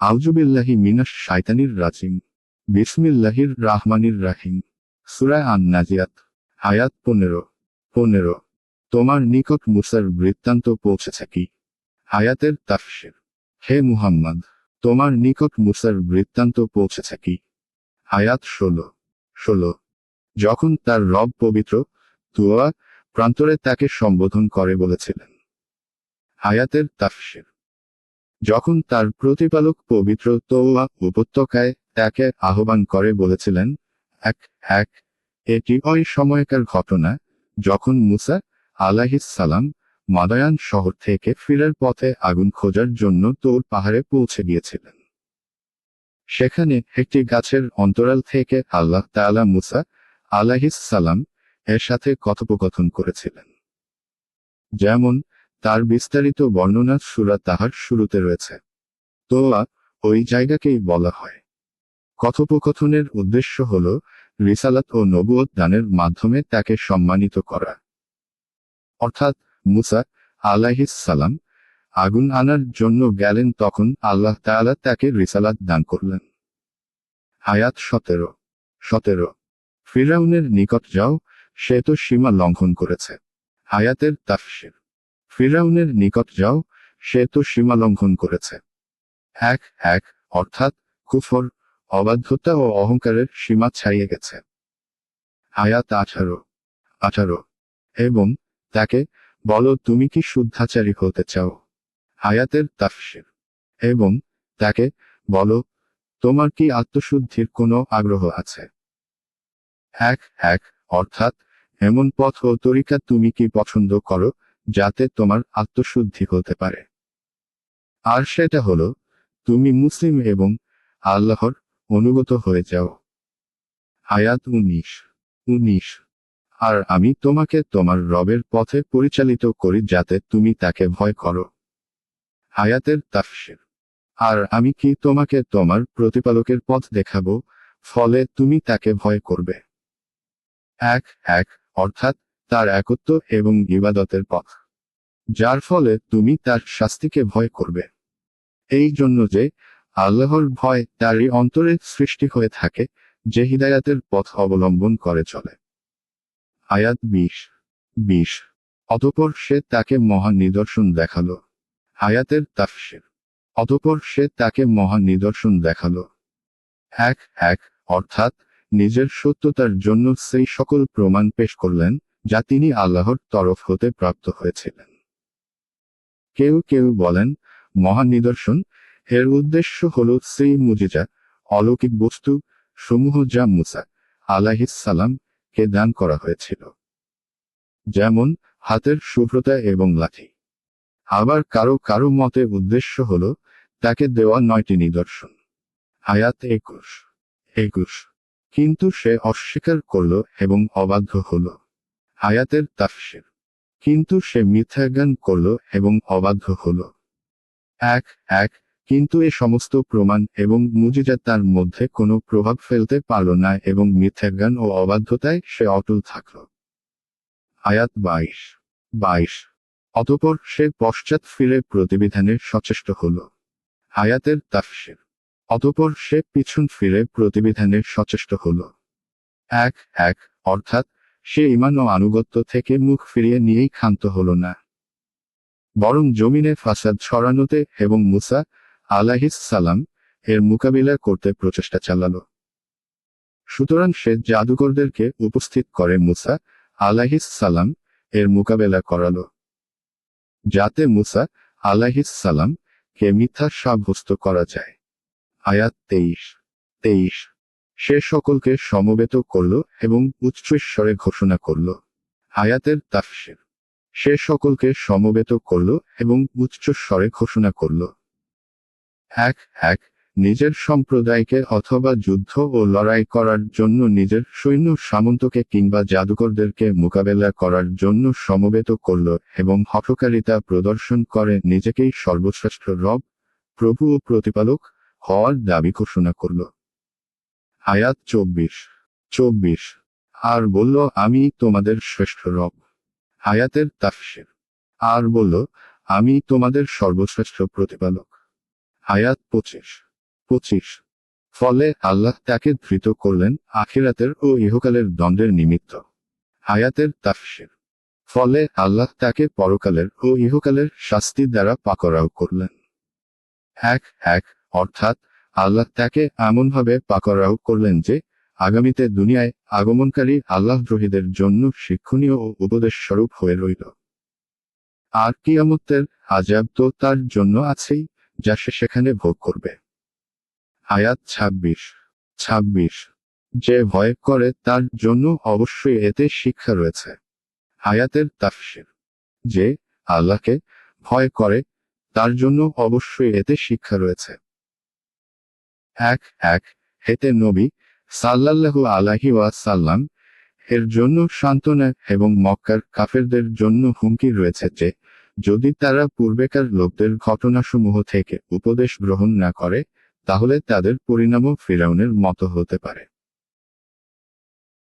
আউজুবিল্লাহি মিনাস শাইতানির রাজিম। বিসমিল্লাহির রাহমানির রাহিম। সুরায় আন নাজিয়াত আয়াত পনেরো। পনেরো। তোমার নিকট মুসার বৃত্তান্ত পৌঁছেছে কি? হায়াতের তাফসির। হে মুহাম্মদ, তোমার নিকট মুসার বৃত্তান্ত পৌঁছেছে কি? হায়াত ষোলো। ষোলো। যখন তার রব পবিত্র তুয়া প্রান্তরে তাকে সম্বোধন করে বলেছিলেন। হায়াতের তাফসির। যখন তার প্রতিপালক পবিত্র তৌয়া উপত্যকায় তাকে আহ্বান করে বলেছিলেন, এক এক, এটি ওই সময়কার ঘটনা যখন মুসা সালাম মাদায়ান শহর থেকে ফিরার পথে আগুন খোঁজার জন্য তোর পাহাড়ে পৌঁছে গিয়েছিলেন। সেখানে একটি গাছের অন্তরাল থেকে আল্লাহ তাআলা মুসা সালাম এর সাথে কথোপকথন করেছিলেন। যেমন তার বিস্তারিত বর্ণনা সুরা তাহার শুরুতে রয়েছে। তোয়া ওই জায়গাকেই বলা হয়। কথোপকথনের উদ্দেশ্য হল, রিসালাত ও নবুয়ত দানের মাধ্যমে তাকে সম্মানিত করা। অর্থাৎ মুসা সালাম আগুন আনার জন্য গেলেন তখন আল্লাহ তাআলা তাকে রিসালাত দান করলেন। হায়াত সতেরো। সতেরো। ফিরাউনের নিকট যাও, সে তো সীমা লঙ্ঘন করেছে। হায়াতের তাফসির। ফিরাউনের নিকট যাও, সে তো সীমা লঙ্ঘন করেছে। এক এক, অর্থাৎ কুফর, অবাধ্যতা ও অহংকারের সীমা ছাড়িয়ে গেছে। আয়াত আঠারো আঠারো, এবং তাকে বলো তুমি কি শুদ্ধাচারী হতে চাও? হায়াতের তাফসির, এবং তাকে বলো তোমার কি আত্মশুদ্ধির কোনো আগ্রহ আছে? এক এক, অর্থাৎ এমন পথ ও তরিকা তুমি কি পছন্দ করো যাতে তোমার আত্মশুদ্ধি হতে পারে। আর সেটা হলো, তুমি মুসলিম এবং আল্লাহর অনুগত হয়ে যাও। আয়াত উনিশ উনিশ। আর আমি তোমাকে তোমার রবের পথে পরিচালিত করি যাতে তুমি তাকে ভয় করো। হায়াতের তাফসির। আর আমি কি তোমাকে তোমার প্রতিপালকের পথ দেখাবো, ফলে তুমি তাকে ভয় করবে? এক এক, অর্থাৎ তার একত্ব এবং ইবাদতের পথ। যার ফলে তুমি তার শাস্তিকে ভয় করবে। এই জন্য যে, আল্লাহর ভয় তারই অন্তরে সৃষ্টি হয়ে থাকে, যে হিদায়াতের পথ অবলম্বন করে চলে। আয়াত বিশ। বিশ। অতপর সে তাকে মহা নিদর্শন দেখাল। হায়াতের তাফসির। অতপর সে তাকে মহা নিদর্শন দেখাল। এক এক, অর্থাৎ নিজের সত্যতার জন্য সেই সকল প্রমাণ পেশ করলেন, যা তিনি আল্লাহর তরফ হতে প্রাপ্ত হয়েছিলেন। কেউ কেউ বলেন, মহা নিদর্শন। এর উদ্দেশ্য হল সেই মুজিজা, অলৌকিক বস্তু সমূহ যা মুসা আলাহিসাল্লাম কে দান করা হয়েছিল। যেমন, হাতের শুভ্রতা এবং লাঠি। আবার কারও কারও মতে উদ্দেশ্য হল তাকে দেওয়া নয়টি নিদর্শন। আয়াত একুশ। একুশ। কিন্তু সে অস্বীকার করল এবং অবাধ্য হল। হায়াতের তাফসির। কিন্তু সে মিথ্যাজ্ঞান করল এবং অবাধ্য হল। এক এক, কিন্তু এ সমস্ত প্রমাণ এবং মুজিজা তার মধ্যে কোনো প্রভাব ফেলতে পারল না এবং মিথ্যাজ্ঞান ও অবাধ্যতায় সে অটল থাকল। আয়াত বাইশ বাইশ, অতপর সে পশ্চাৎ ফিরে প্রতিবিধানে সচেষ্ট হল। আয়াতের তাফসির, অতপর সে পিছন ফিরে প্রতিবিধানে সচেষ্ট হল। এক এক, অর্থাৎ সে ইমান ও আনুগত্য থেকে মুখ ফিরিয়ে নিয়েই ক্ষান্ত হল না। বরং জমিনে ফাসাদ ছড়ানোতে এবং মুসা আলাহিস সালাম এর মোকাবিলা করতে প্রচেষ্টা চালালো। সুতরাং সে জাদুকরদেরকে উপস্থিত করে মুসা আলাহিস সালাম এর মোকাবেলা করালো, যাতে মুসা আলাহিস সালাম কে মিথ্যা সাব্যস্ত করা যায়। আয়াত তেইশ তেইশ। সে সকলকে সমবেত করল এবং উচ্চস্বরে ঘোষণা করল। আয়াতের তাফসির। সে সকলকে সমবেত করল এবং উচ্চস্বরে ঘোষণা করল। এক এক, নিজের সম্প্রদায়কে অথবা যুদ্ধ ও লড়াই করার জন্য নিজের সৈন্য সামন্তকে কিংবা জাদুকরদেরকে মোকাবেলা করার জন্য সমবেত করল এবং হঠকারিতা প্রদর্শন করে নিজেকেই সর্বশ্রেষ্ঠ রব, প্রভু ও প্রতিপালক হওয়ার দাবি ঘোষণা করল। আয়াত চব্বিশ। চব্বিশ। আর বলল, আমি তোমাদের শ্রেষ্ঠ রব। হায়াতের তাফসির। আর বলল, আমি তোমাদের সর্বশ্রেষ্ঠ প্রতিপালক। আয়াত পঁচিশ। পঁচিশ। ফলে আল্লাহ তাকে ধৃত করলেন আখিরাতের ও ইহকালের দ্বন্দ্বের নিমিত্ত। হায়াতের তাফসির। ফলে আল্লাহ তাকে পরকালের ও ইহকালের শাস্তি দ্বারা পাকড়াও করলেন। এক এক, অর্থাৎ আল্লাহ তাকে এমনভাবে পাকড়াও করলেন যে, আগামীতে দুনিয়ায় আগমনকারী আল্লাহ আল্লাহদ্রোহীদের জন্য শিক্ষণীয় ও উপদেশ স্বরূপ হয়ে রইল। আর কিয়ামতের আজাব তো তার জন্য আছেই, যা সে সেখানে ভোগ করবে। আয়াত ছাব্বিশ ছাব্বিশ, যে ভয় করে তার জন্য অবশ্যই এতে শিক্ষা রয়েছে। আয়াতের তাফসির, যে আল্লাহকে ভয় করে, তার জন্য অবশ্যই এতে শিক্ষা রয়েছে। এক এক, হেতে নবী সাল্লাল্লাহু আলাহি ওয়াসাল্লাম এর জন্য সান্ত্বনা এবং মক্কার কাফেরদের জন্য হুমকি রয়েছে যে, যদি তারা পূর্বেকার লোকদের ঘটনাসমূহ থেকে উপদেশ গ্রহণ না করে, তাহলে তাদের পরিণামও ফিরাউনের মতো হতে পারে।